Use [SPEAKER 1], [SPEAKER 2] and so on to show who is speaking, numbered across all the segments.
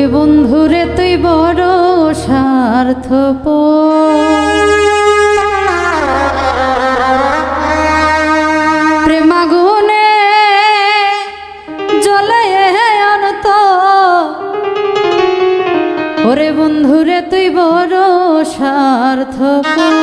[SPEAKER 1] ওরে বন্ধুরে তুই বড় স্বার্থপ প্রেমাগুনে জলে অনত। ওরে বন্ধুরে তুই বড় স্বার্থপর।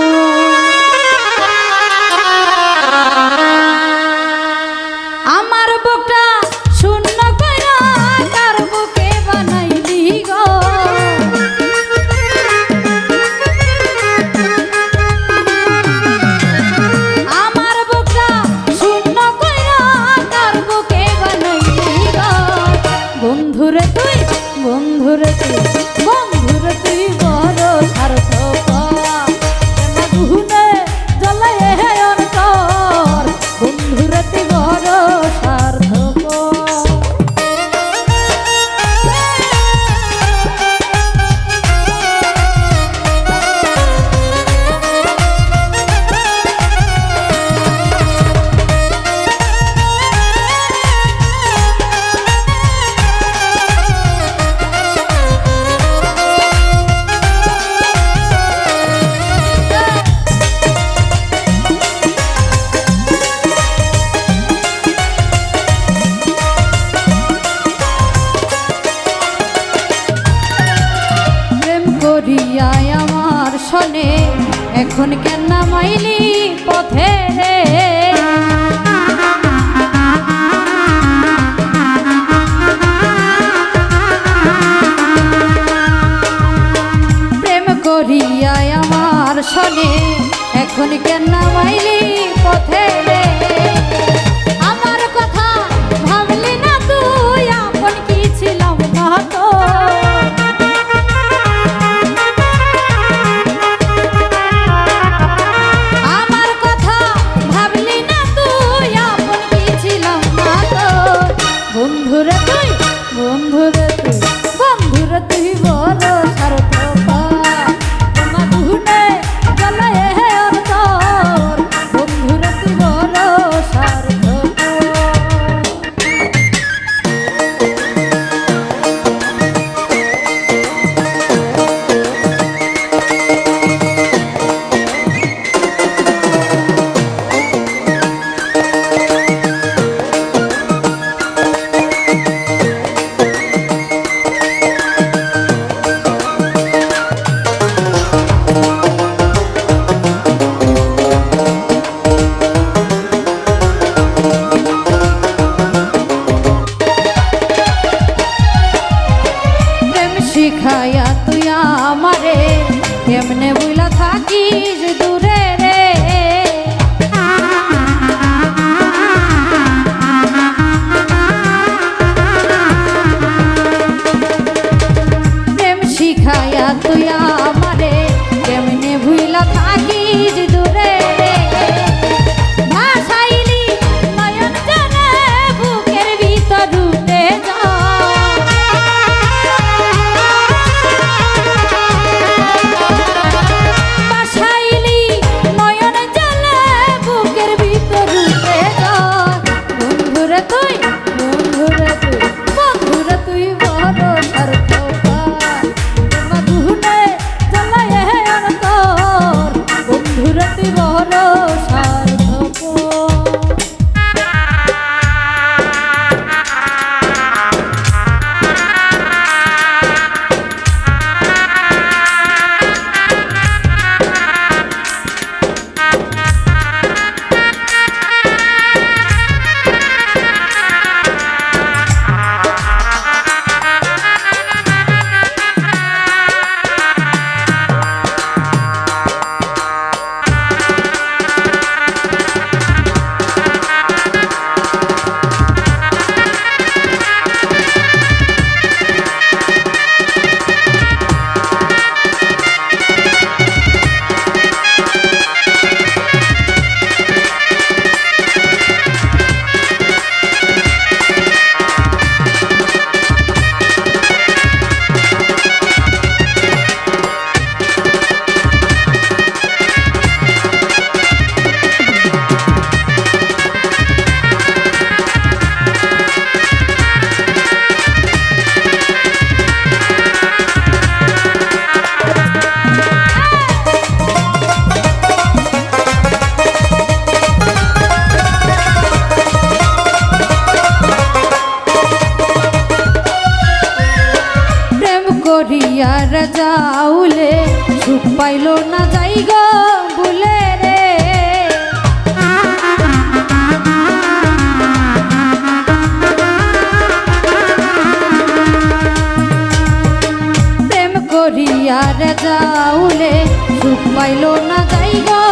[SPEAKER 1] করিয়ায় আমার শোনে। এখন কেন মাইলি পথে প্রেম করিয়ায় আমার শোনে। এখন কেন মাইলি পথে শিখাইয়া তুই আমারে কেমনে বুলা থাকিস দু রে যাউলে সুখ পাইল না যাই গো রে। প্রেম করিয়া যাউলে সুখ পাইল না যাই গো